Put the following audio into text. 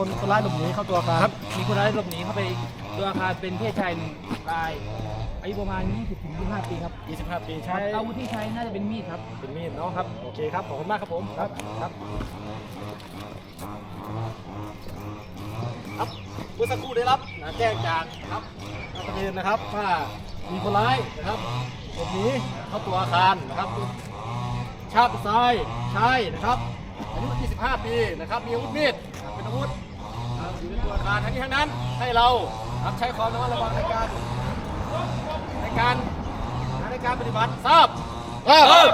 คนคนร้ายหลบหนีเข้าตัวอาคารครับ มีคนร้ายหลบหนีเข้าไปตัวอาคารเป็นเพศชายหนึ่งรายอายุประมาณ 20ถึง25 ปีครับ25 ปีคใช้รับอาวุธที่ใช้น่าจะเป็นมีดครับ เป็นมีดเนาะครับ โอเคครับ ขอบคุณมากครับผมครับครับครับเมื่อสักครู่ได้รับนะแจ้งจากครับนักเรียนนะครับว่ามีคนร้ายนะครับหลบหนีเข้าตัวอาคารนะครับ ชาติทรายชายนะครับอายุ25 ปีนะครับ มีอาวุธมีดเป็นอาวุธนะครับ อยู่ในตัวอารทั้งนี้ทั้งนั้นให้เราครับใช้ความระมัดระวังในการในการในการปฏิบัติทราบทราบ